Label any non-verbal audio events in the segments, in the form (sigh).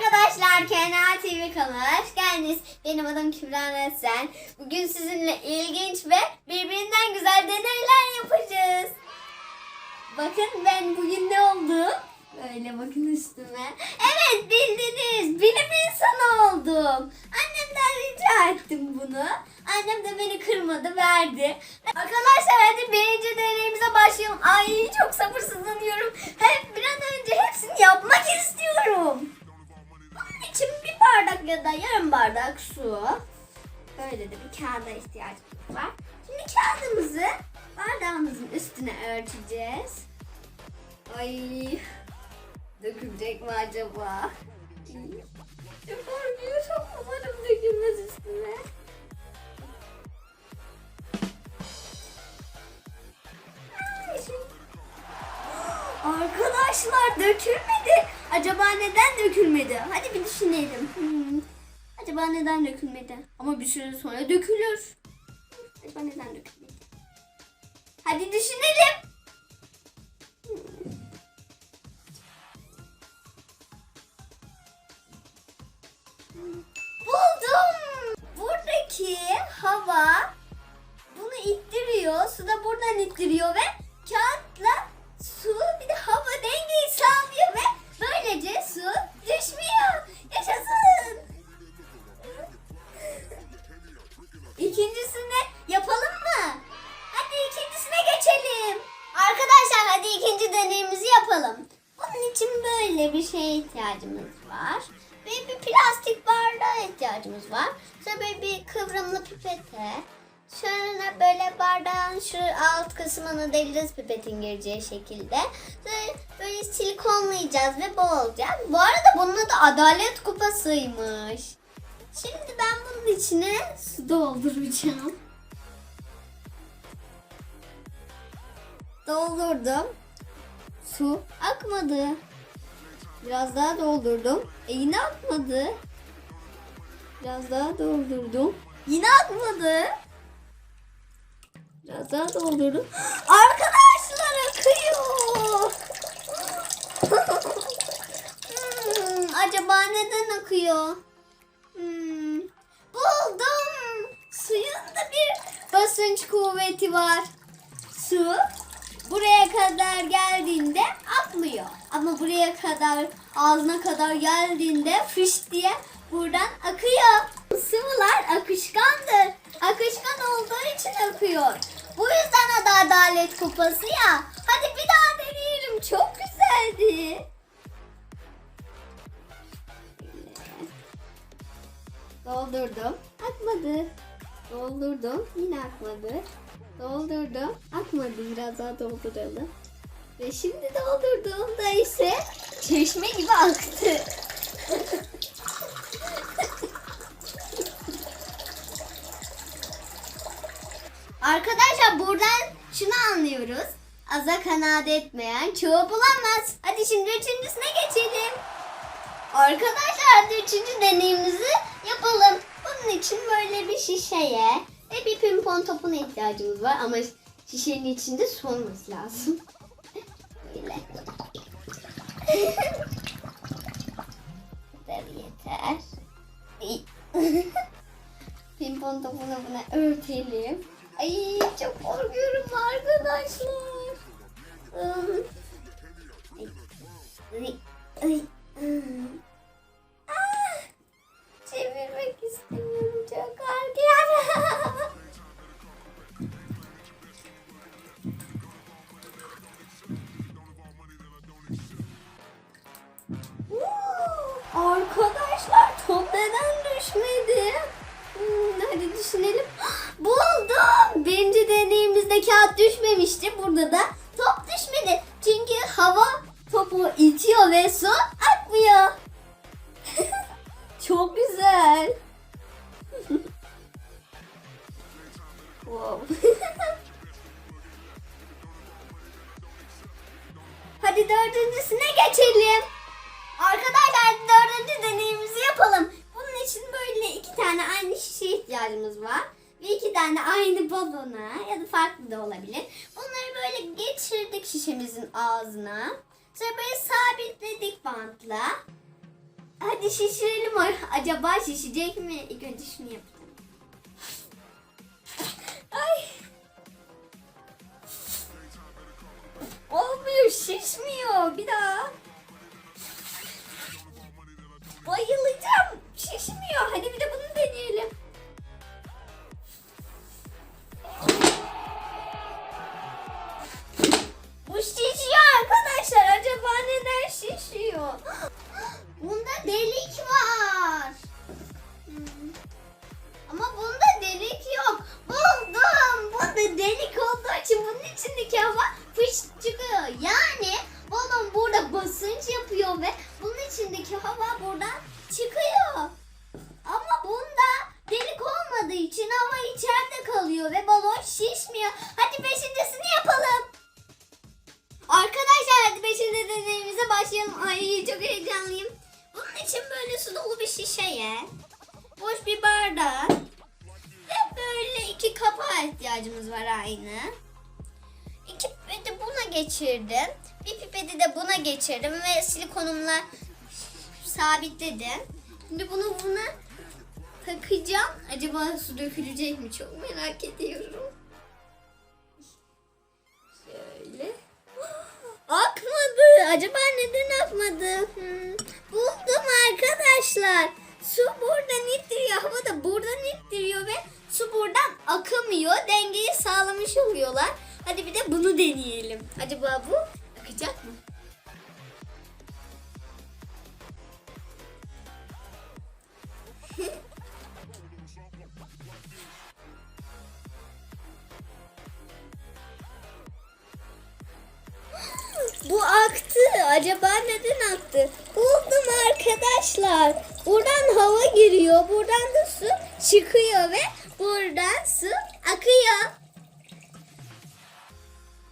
Arkadaşlar Kenan TV kanalına hoş geldiniz. Benim adım Kübra Nesren. Bugün sizinle ilginç ve birbirinden güzel deneyler yapacağız. Bakın ben bugün ne oldum? Böyle bakın üstüme. Evet bildiniz. Bilim insanı oldum. Annemden rica ettim bunu. Annem de beni kırmadı verdi. Arkadaşlar hadi birinci deneyimize başlayalım. Ay çok sabırsızlanıyorum. Hep bir an önce hepsini ya da yarım bardak su. Böyle de bir kağıda ihtiyacımız var. Şimdi kağıdımızı bardağımızın üstüne örteceğiz. Ay dökülecek mi acaba? Çok korkuyorum. Umarım dökülmez üstüne. Arkadaşlar dökülmedi. Acaba neden dökülmedi? Hadi bir düşünelim. Hmm. Acaba neden dökülmedi? Ama bir süre sonra dökülür. Acaba neden dökülmedi? Hadi düşünelim. Buldum. Buradaki hava bunu ittiriyor. Su da buradan ittiriyor ve ikincisine geçelim. Arkadaşlar hadi ikinci deneyimizi yapalım. Bunun için böyle bir şeye ihtiyacımız var. Ve bir plastik bardağa ihtiyacımız var. Sonra böyle bir kıvrımlı pipete. Sonra böyle bardağın şu alt kısmını deliriz pipetin gireceği şekilde. Sonra böyle silikonlayacağız ve boğulacağız. Bu arada bunun adı adalet kupasıymış. Şimdi ben bunun içine su dolduracağım. Doldurdum. Su akmadı. Biraz daha doldurdum. E yine akmadı. Biraz daha doldurdum. Yine akmadı. Biraz daha doldurdum. (gasps) Arkadaşlar akıyor. Hmm, acaba neden akıyor? Hmm, buldum. Suyun da bir basınç kuvveti var. Su buraya kadar geldiğinde atlıyor. Ama buraya kadar ağzına kadar geldiğinde fış diye buradan akıyor. Sıvılar akışkandır. Akışkan olduğu için akıyor. Bu yüzden adı adalet kupası ya. Hadi bir daha deneyelim. Çok güzeldi. Doldurdum. Akmadı. Doldurdum. Yine akmadı. Doldurdum. Akmadı. Biraz daha dolduralım. Ve şimdi doldurduğumda ise çeşme gibi aktı. Arkadaşlar buradan şunu anlıyoruz. Aza kanaat etmeyen çoğu bulamaz. Hadi şimdi üçüncüsüne geçelim. Arkadaşlar hadi üçüncü deneyimizi yapalım. Bunun için böyle bir şişeye ve bir pimpon topuna ihtiyacımız var. Ama şişenin içinde su olması lazım. Böyle. Da yeter. pimpon topunu buna örtelim. Ay çok korkuyorum arkadaşlar. Arkadaşlar top neden düşmedi? Hmm, hadi düşünelim. (gasps) Buldum. Birinci deneyimizde kağıt düşmemişti. Burada da top düşmedi. Çünkü hava topu itiyor ve su akmıyor. (laughs) Çok güzel. (laughs) wow. (laughs) Hadi dördüncüsüne geçelim. Arkadaşlar dördüncü deneyimizi yapalım. Bunun için böyle iki tane aynı şişeye ihtiyacımız var. Ve iki tane aynı balona ya da farklı da olabilir. Bunları böyle geçirdik şişemizin ağzına. Sonra böyle sabitledik bantla. Hadi Hadi şişirelim. Acaba şişecek mi? İlk önce şunu yapalım. Ay. Olmuyor, şişmiyor. Bir daha. Bunda delik var. Hmm. Ama bunda delik yok. Buldum. Bunda delik olduğu için bunun içindeki hava fış çıkıyor. Yani balon burada basınç yapıyor ve bunun içindeki hava buradan çıkıyor. Ama bunda delik olmadığı için hava içeride kalıyor ve balon şişmiyor. Hadi beşincisini Beşinci deneyimize başlayalım. Ay çok heyecanlıyım. Bunun için böyle su dolu bir şişeye, boş bir bardak ve böyle iki kapağa ihtiyacımız var aynı. İki pipeti buna geçirdim. Bir pipeti de buna geçirdim ve silikonumla sabitledim. Şimdi bunu buna takacağım. Acaba su dökülecek mi? Çok merak ediyorum. Acaba neden akmadı? Hmm. Buldum arkadaşlar. Su buradan ittiriyor. Hava da buradan ittiriyor ve su buradan akamıyor. Dengeyi sağlamış oluyorlar. Hadi bir de bunu deneyelim. Acaba bu akacak mı? Acaba neden aktı? Buldum arkadaşlar. Buradan hava giriyor. Buradan da su çıkıyor ve buradan su akıyor.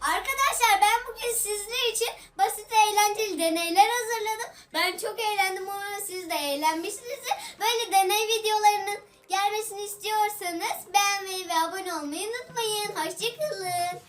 Arkadaşlar ben bugün sizler için basit eğlenceli deneyler hazırladım. Ben çok eğlendim. Umarım siz de eğlenmişsinizdir. Böyle deney videolarının gelmesini istiyorsanız beğenmeyi ve abone olmayı unutmayın. Hoşçakalın.